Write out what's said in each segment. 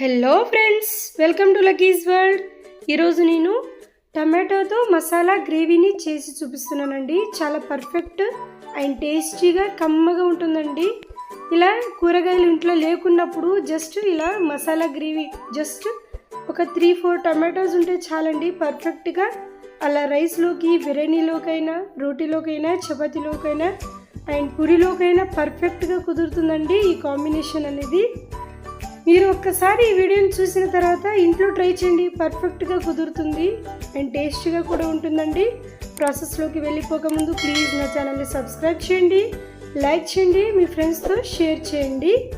Hello friends welcome to Lucky's World ఈరోజు నేను టమాటోతో మసాలా గ్రేవీని చేసి చూపిస్తున్నానండి. చాలా పర్ఫెక్ట్ అండ్ టేస్టీగా కమ్మగా ఉంటుందండి. ఇలా కూరగాయలు ఇంట్లో లేకున్నప్పుడు జస్ట్ ఇలా మసాలా గ్రేవీ జస్ట్ ఒక త్రీ ఫోర్ టమాటోస్ ఉంటే చాలండి. పర్ఫెక్ట్గా అలా రైస్లోకి బిర్యానీలోకైనా రోటీలోకైనా చపాతీలోకైనా అండ్ పూరిలోకైనా పర్ఫెక్ట్గా కుదురుతుందండి ఈ కాంబినేషన్ అనేది. మీరు ఒక్కసారి ఈ వీడియోని చూసిన తర్వాత ఇంట్లో ట్రై చేయండి. పర్ఫెక్ట్గా కుదురుతుంది. అండ్ టేస్ట్గా కూడా ఉంటుందండి. ప్రాసెస్లోకి వెళ్ళిపోకముందు ప్లీజ్ నా ఛానల్ని సబ్స్క్రైబ్ చేయండి. లైక్ చేయండి. మీ ఫ్రెండ్స్తో షేర్ చేయండి.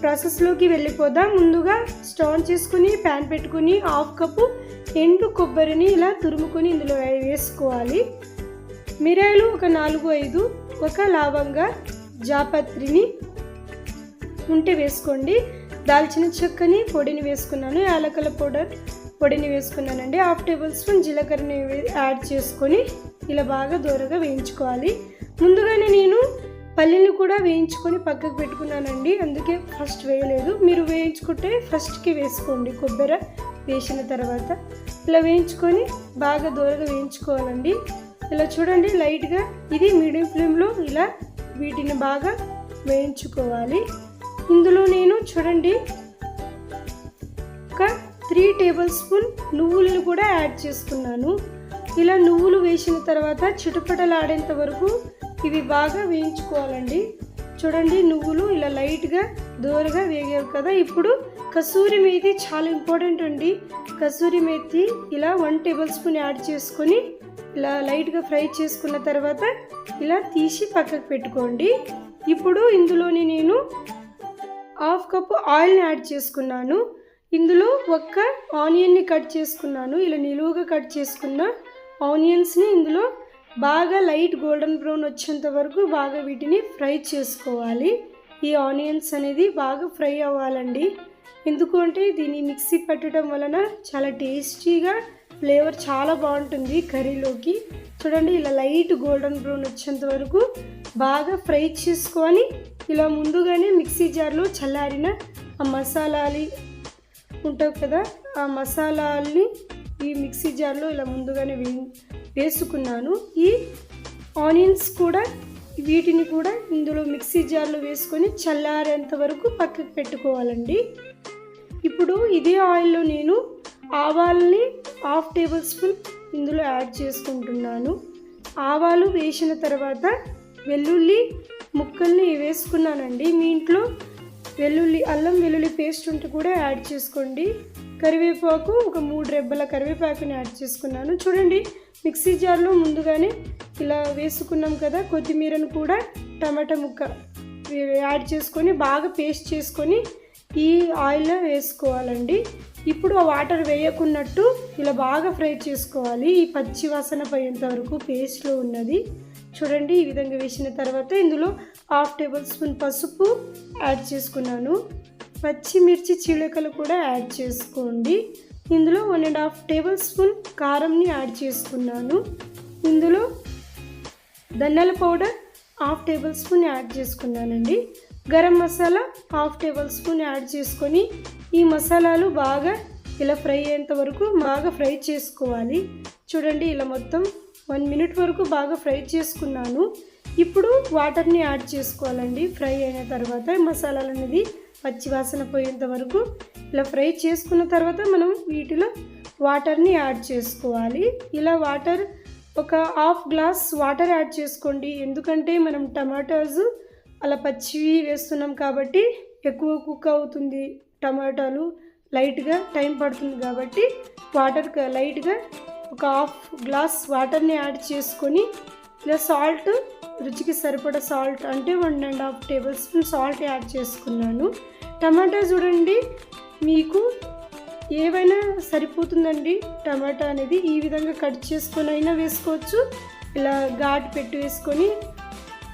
ప్రాసెస్లోకి వెళ్ళిపోదాం. ముందుగా స్టోన్ చేసుకుని ప్యాన్ పెట్టుకుని హాఫ్ కప్పు ఎండు కొబ్బరిని ఇలా తురుముకొని ఇందులో వేసుకోవాలి. మిరాయిలు ఒక నాలుగు ఐదు ఒక లావంగా జాపత్రిని ఉంటే వేసుకోండి. దాల్చిన చెక్కని పొడిని వేసుకున్నాను యాలకల పౌడర్ పొడిని వేసుకున్నానండి. హాఫ్ టేబుల్ స్పూన్ జీలకర్రని యాడ్ చేసుకొని ఇలా బాగా దూరగా వేయించుకోవాలి. ముందుగానే నేను పల్లీని కూడా వేయించుకొని పక్కకు పెట్టుకున్నానండి. అందుకే ఫస్ట్ వేయలేదు. మీరు వేయించుకుంటే ఫస్ట్కి వేసుకోండి. కొబ్బరి వేసిన తర్వాత ఇలా వేయించుకొని బాగా దూరగా వేయించుకోవాలండి. ఇలా చూడండి లైట్గా ఇది మీడియం ఫ్లేమ్లో ఇలా వీటిని బాగా వేయించుకోవాలి. ఇందులో నేను చూడండి. ఒక త్రీ టేబుల్ స్పూన్ నువ్వులను కూడా యాడ్ చేసుకున్నాను. ఇలా నువ్వులు వేసిన తర్వాత చిటుపటలాడేంత వరకు ఇవి బాగా వేయించుకోవాలండి. చూడండి నువ్వులు ఇలా లైట్గా దూరగా వేగావు కదా. ఇప్పుడు కసూరి మేతి చాలా ఇంపార్టెంట్ అండి. కసూరి మేతి ఇలా వన్ టేబుల్ స్పూన్ యాడ్ చేసుకొని ఇలా లైట్గా ఫ్రై చేసుకున్న తర్వాత ఇలా తీసి పక్కకు పెట్టుకోండి. ఇప్పుడు ఇందులోని నేను హాఫ్ కప్ ఆయిల్ని యాడ్ చేసుకున్నాను. ఇందులో ఒక్క ఆనియన్ని కట్ చేసుకున్నాను. ఇలా నిలువుగా కట్ చేసుకున్న ఆనియన్స్ని ఇందులో బాగా లైట్ గోల్డెన్ బ్రౌన్ వచ్చేంత వరకు బాగా వీటిని ఫ్రై చేసుకోవాలి. ఈ ఆనియన్స్ అనేది బాగా ఫ్రై అవ్వాలండి. ఎందుకంటే దీన్ని మిక్సీ పెట్టడం వలన చాలా టేస్టీగా ఫ్లేవర్ చాలా బాగుంటుంది కర్రీలోకి. చూడండి ఇలా లైట్ గోల్డెన్ బ్రౌన్ వచ్చేంత వరకు బాగా ఫ్రై చేసుకొని ఇలా ముందుగానే మిక్సీ జార్లో చల్లారిన ఆ మసాలాలు ఉంటావు కదా ఆ మసాలాల్ని ఈ మిక్సీ జార్లో ఇలా ముందుగానే వే వేసుకున్నాను. ఈ ఆనియన్స్ కూడా వీటిని కూడా ఇందులో మిక్సీ జార్లో వేసుకొని చల్లారేంత వరకు పక్కకు పెట్టుకోవాలండి. ఇప్పుడు ఇదే ఆయిల్లో నేను ఆవాల్ని హాఫ్ టేబుల్ స్పూన్ ఇందులో యాడ్ చేసుకుంటున్నాను. ఆవాలు వేసిన తర్వాత వెల్లుల్లి ముక్కల్ని వేసుకున్నానండి. మీ ఇంట్లో వెల్లుల్లి అల్లం వెల్లుల్లి పేస్ట్ ఉంటే కూడా యాడ్ చేసుకోండి. కరివేపాకు ఒక మూడు రెబ్బల కరివేపాకుని యాడ్ చేసుకున్నాను. చూడండి మిక్సీ జార్లో ముందుగానే ఇలా వేసుకున్నాం కదా కొత్తిమీరను కూడా టమాటా ముక్క యాడ్ చేసుకొని బాగా పేస్ట్ చేసుకొని ఈ ఆయిల్లో వేసుకోవాలండి. ఇప్పుడు ఆ వాటర్ వేయకున్నట్టు ఇలా బాగా ఫ్రై చేసుకోవాలి. ఈ పచ్చి వాసన పోయేంత వరకు పేస్ట్లో ఉన్నది. చూడండి ఈ విధంగా వేసిన తర్వాత ఇందులో హాఫ్ టేబుల్ స్పూన్ పసుపు యాడ్ చేసుకున్నాను. పచ్చిమిర్చి చీలకలు కూడా యాడ్ చేసుకోండి. ఇందులో one and half tablespoon కారంని యాడ్ చేసుకున్నాను. ఇందులో ధనియాల powder half tablespoon add చేసుకున్నానండి. Garam masala half tablespoon add చేసుకొని ఈ మసాలాలు బాగా ఇలా ఫ్రై అయ్యేంత వరకు బాగా ఫ్రై చేసుకోవాలి. చూడండి ఇలా మొత్తం వన్ మినిట్ వరకు బాగా ఫ్రై చేసుకున్నాను. ఇప్పుడు వాటర్ని యాడ్ చేసుకోవాలండి. ఫ్రై అయిన తర్వాత మసాలాలు అనేది పచ్చి వాసన పోయేంత వరకు ఇలా ఫ్రై చేసుకున్న తర్వాత మనం వీటిలో వాటర్ని యాడ్ చేసుకోవాలి. ఇలా వాటర్ ఒక హాఫ్ గ్లాస్ వాటర్ యాడ్ చేసుకోండి. ఎందుకంటే మనం టమాటాస్ అలా పచ్చివి వేస్తున్నాం కాబట్టి ఎక్కువ కుక్ అవుతుంది. టమాటాలు లైట్గా టైం పడుతుంది కాబట్టి వాటర్ లైట్గా ఒక హాఫ్ గ్లాస్ వాటర్ని యాడ్ చేసుకొని ఇలా సాల్ట్ రుచికి సరిపడ సాల్ట్ అంటే one and half tablespoon salt add చేసుకున్నాను. టమాటా చూడండి మీకు ఏవైనా సరిపోతుందండి? టమాటా అనేది ఈ విధంగా కట్ చేసుకొని అయినా వేసుకోవచ్చు. ఇలా ఘాటు పెట్టి వేసుకొని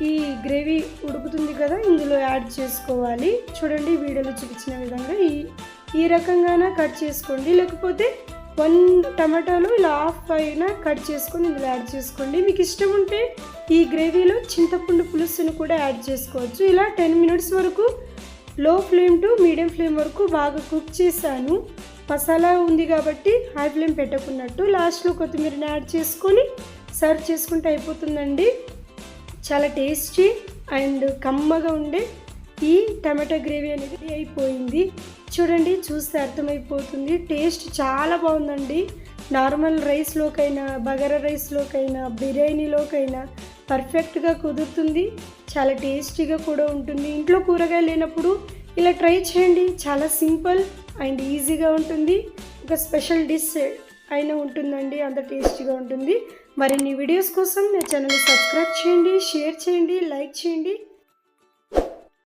ఈ గ్రేవీ ఉడుకుతుంది కదా ఇందులో యాడ్ చేసుకోవాలి. చూడండి వీడియోలో చూపించిన విధంగా ఈ ఈ రకంగానే కట్ చేసుకోండి. లేకపోతే వన్ టమాటాలు ఇలా హాఫ్ అయినా కట్ చేసుకొని ఇందులో యాడ్ చేసుకోండి. మీకు ఇష్టం ఉంటే ఈ గ్రేవీలో చింతపండు పులుసును కూడా యాడ్ చేసుకోవచ్చు. ఇలా టెన్ మినిట్స్ వరకు లో ఫ్లేమ్ టు మీడియం ఫ్లేమ్ వరకు బాగా కుక్ చేశాను. మసాలా ఉంది కాబట్టి హై ఫ్లేమ్ పెట్టకున్నట్టు లాస్ట్లో కొత్తిమీరని యాడ్ చేసుకొని సర్వ్ చేసుకుంటే అయిపోతుందండి. చాలా టేస్టీ అండ్ కమ్మగా ఉండే ఈ టమాటో గ్రేవీ అనేది అయిపోయింది. చూడండి చూస్తే అర్థమైపోతుంది. టేస్ట్ చాలా బాగుందండి. నార్మల్ రైస్లోకైనా బగారా రైస్లోకైనా బిర్యానీలోకైనా పర్ఫెక్ట్గా కుదురుతుంది. చాలా టేస్టీగా కూడా ఉంటుంది. ఇంట్లో కూరగాయలు లేనప్పుడు ఇలా ట్రై చేయండి. చాలా సింపుల్ అండ్ ఈజీగా ఉంటుంది. ఒక స్పెషల్ డిష్ అయినా ఉంటుందండి. అంత టేస్టీగా ఉంటుంది. మరిన్ని వీడియోస్ కోసం నా ఛానల్ సబ్స్క్రైబ్ చేయండి షేర్ చేయండి లైక్ చేయండి.